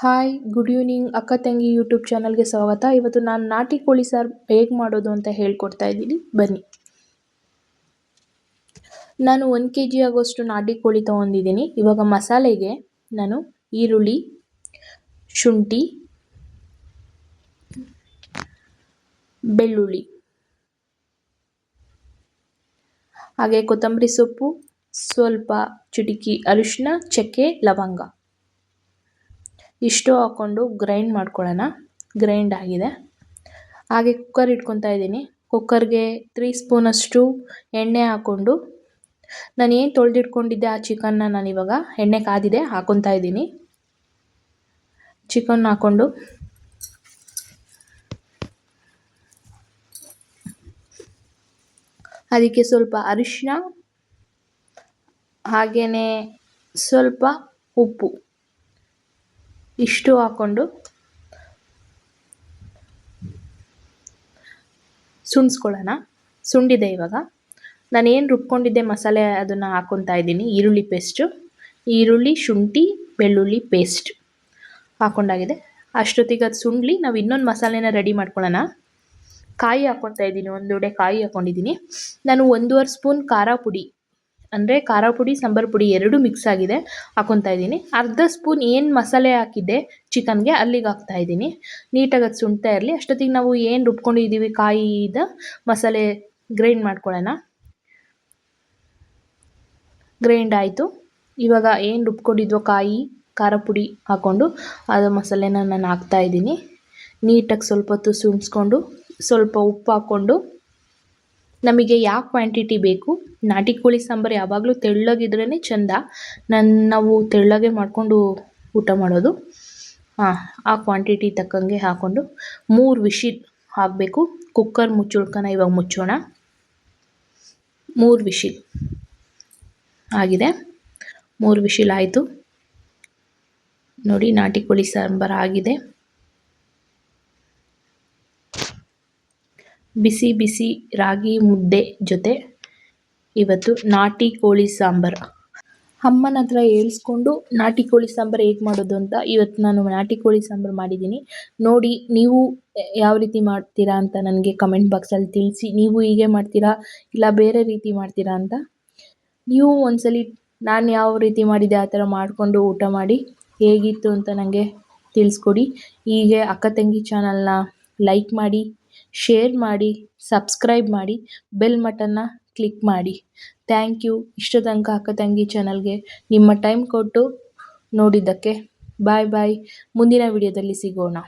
Hi good evening ಅಕ್ಕ ತಂಗಿ YouTube ಚಾನಲ್ಗೆ ಸ್ವಾಗತ. ಇವತ್ತು ನಾನು ನಾಟಿ ಕೋಳಿ ಸಾರು ಹೇಗೆ ಮಾಡೋದು ಅಂತ ಹೇಳ್ಕೊಡ್ತಾ ಇದ್ದೀನಿ. ಬನ್ನಿ. ನಾನು ಒಂದು ಕೆ ಜಿ ಆಗೋಷ್ಟು ನಾಟಿ ಕೋಳಿ ತೊಗೊಂಡಿದ್ದೀನಿ. ಇವಾಗ ಮಸಾಲೆಗೆ ನಾನು ಈರುಳ್ಳಿ, ಶುಂಠಿ, ಬೆಳ್ಳುಳ್ಳಿ, ಹಾಗೆ ಕೊತ್ತಂಬರಿ ಸೊಪ್ಪು, ಸ್ವಲ್ಪ ಚಿಟಿಕಿ ಅರಿಶಿನ ಚಕ್ಕೆ, ಲವಂಗ. ಇಷ್ಟು ಹಾಕ್ಕೊಂಡು ಗ್ರೈಂಡ್ ಮಾಡ್ಕೊಳ್ಳೋಣ. ಗ್ರೈಂಡ್ ಆಗಿದೆ. ಹಾಗೆ ಕುಕ್ಕರ್ ಇಟ್ಕೊತಾ ಇದ್ದೀನಿ. ಕುಕ್ಕರ್ಗೆ ತ್ರೀ ಸ್ಪೂನಷ್ಟು ಎಣ್ಣೆ ಹಾಕ್ಕೊಂಡು ನಾನು ಏನು ತೊಳೆದಿಟ್ಕೊಂಡಿದ್ದೆ ಆ ಚಿಕನ್ನ ನಾನು ಇವಾಗ ಎಣ್ಣೆ ಕಾದಿದೆ ಹಾಕೊತಾ ಇದ್ದೀನಿ. ಚಿಕನ್ ಹಾಕ್ಕೊಂಡು ಅದಕ್ಕೆ ಸ್ವಲ್ಪ ಅರಿಶಿನ ಹಾಗೆಯೇ ಸ್ವಲ್ಪ ಉಪ್ಪು. ಇಷ್ಟು ಹಾಕ್ಕೊಂಡು ಸುಣ್ಸ್ಕೊಳ್ಳೋಣ. ಸುಂಡಿದೆ ಇವಾಗ. ನಾನು ಏನು ರುಬ್ಕೊಂಡಿದ್ದೆ ಮಸಾಲೆ ಅದನ್ನು ಹಾಕ್ಕೊತಾ ಇದ್ದೀನಿ. ಈರುಳ್ಳಿ ಪೇಸ್ಟು. ಈರುಳ್ಳಿ, ಶುಂಠಿ, ಬೆಳ್ಳುಳ್ಳಿ ಪೇಸ್ಟ್ ಹಾಕ್ಕೊಂಡಾಗಿದೆ ಅಷ್ಟೊತ್ತಿಗೆ ಅದು ಸುಂಡ್ಲಿ, ನಾವು ಇನ್ನೊಂದು ಮಸಾಲೆನ ರೆಡಿ ಮಾಡ್ಕೊಳ್ಳೋಣ. ಕಾಯಿ ಹಾಕ್ಕೊತಾ ಇದ್ದೀನಿ. ಒಂದು ಕಾಯಿ ಹಾಕ್ಕೊಂಡಿದ್ದೀನಿ ನಾನು ಒಂದೂವರೆ ಸ್ಪೂನ್ ಖಾರ ಪುಡಿ ಅಂದರೆ ಖಾರ ಪುಡಿ, ಸಾಂಬಾರು ಪುಡಿ ಎರಡೂ ಮಿಕ್ಸ್ ಆಗಿದೆ ಹಾಕೊತಾ ಇದ್ದೀನಿ. ಅರ್ಧ ಸ್ಪೂನ್ ಏನು ಮಸಾಲೆ ಹಾಕಿದ್ದೆ ಚಿಕನ್ಗೆ ಅಲ್ಲಿಗೆ ಹಾಕ್ತಾ ಇದ್ದೀನಿ. ನೀಟಾಗಿ ಅದು ಸುಣ್ತಾ ಇರಲಿ. ಅಷ್ಟೊತ್ತಿಗೆ ನಾವು ಏನು ರುಬ್ಕೊಂಡಿದ್ದೀವಿ ಕಾಯಿದ ಮಸಾಲೆ ಗ್ರೈಂಡ್ ಮಾಡ್ಕೊಳ್ಳೋಣ. ಗ್ರೈಂಡ್ ಆಯಿತು. ಇವಾಗ ಏನು ರುಬ್ಕೊಂಡಿದ್ವೋ ಕಾಯಿ, ಖಾರ ಪುಡಿ ಹಾಕ್ಕೊಂಡು ಅದು ಮಸಾಲೆನ ನಾನು ಹಾಕ್ತಾ ಇದ್ದೀನಿ. ನೀಟಾಗಿ ಸ್ವಲ್ಪ ಹೊತ್ತು ಸುಣ್ಸ್ಕೊಂಡು ಸ್ವಲ್ಪ ಉಪ್ಪು ಹಾಕ್ಕೊಂಡು ನಮಗೆ ಯಾವ ಕ್ವಾಂಟಿಟಿ ಬೇಕು? ನಾಟಿ ಕೋಳಿ ಸಾಂಬಾರು ಯಾವಾಗಲೂ ತೆಳ್ಳಗಿದ್ರೇ ಚೆಂದ. ನನ್ನ ನಾವು ತೆಳ್ಳಗೆ ಮಾಡಿಕೊಂಡು ಊಟ ಮಾಡೋದು. ಹಾಂ ಆ ಕ್ವಾಂಟಿಟಿ ತಕ್ಕಂಗೆ ಹಾಕ್ಕೊಂಡು ಮೂರು ವಿಶಿಲ್ ಹಾಕಬೇಕು. ಕುಕ್ಕರ್ ಮುಚ್ಚುಳ್ಕನ ಇವಾಗ ಮುಚ್ಚೋಣ. ಮೂರು ವಿಶಿಲ್ ಆಗಿದೆ. ಮೂರು ವಿಶಿಲ್ ಆಯಿತು. ನೋಡಿ ನಾಟಿ ಕೋಳಿ ಸಾಂಬಾರು ಆಗಿದೆ. ಬಿಸಿ ಬಿಸಿ ರಾಗಿ ಮುದ್ದೆ ಜೊತೆ ಇವತ್ತು ನಾಟಿ ಕೋಳಿ ಸಾಂಬಾರು. ಅಮ್ಮನ ಹತ್ರ ಹೇಳಿಸ್ಕೊಂಡು ನಾಟಿ ಕೋಳಿ ಸಾಂಬಾರು ಹೇಗೆ ಮಾಡೋದು ಅಂತ ಇವತ್ತು ನಾನು ನಾಟಿ ಕೋಳಿ ಸಾಂಬಾರು ಮಾಡಿದ್ದೀನಿ. ನೋಡಿ, ನೀವು ಯಾವ ರೀತಿ ಮಾಡ್ತೀರಾ ಅಂತ ನನಗೆ ಕಮೆಂಟ್ ಬಾಕ್ಸಲ್ಲಿ ತಿಳಿಸಿ. ನೀವು ಹೀಗೆ ಮಾಡ್ತೀರಾ ಇಲ್ಲ ಬೇರೆ ರೀತಿ ಮಾಡ್ತೀರಾ ಅಂತ ನೀವು ಒಂದ್ಸಲಿ ನಾನು ಯಾವ ರೀತಿ ಮಾಡಿದ್ದೆ ಆ ಥರ ಮಾಡಿಕೊಂಡು ಊಟ ಮಾಡಿ ಹೇಗಿತ್ತು ಅಂತ ನನಗೆ ತಿಳಿಸ್ಕೊಡಿ. ಹೀಗೆ ಅಕ್ಕ ತಂಗಿ ಚಾನಲ್ನ ಲೈಕ್ ಮಾಡಿ ಶೇರ್ ಮಾಡಿ ಸಬ್ಸ್ಕ್ರೈಬ್ ಮಾಡಿ ಬೆಲ್ ಮಟನ್ನ ಕ್ಲಿಕ್ ಮಾಡಿ. ಥ್ಯಾಂಕ್ ಯು ಇಷ್ಟು ತನಕ ಅಕ್ಕ ತಂಗಿ ಚಾನಲ್ಗೆ ನಿಮ್ಮ ಟೈಮ್ ಕೊಟ್ಟು ನೋಡಿದ್ದಕ್ಕೆ. ಬಾಯ್ ಬಾಯ್ ಮುಂದಿನ ವಿಡಿಯೋದಲ್ಲಿ ಸಿಗೋಣ.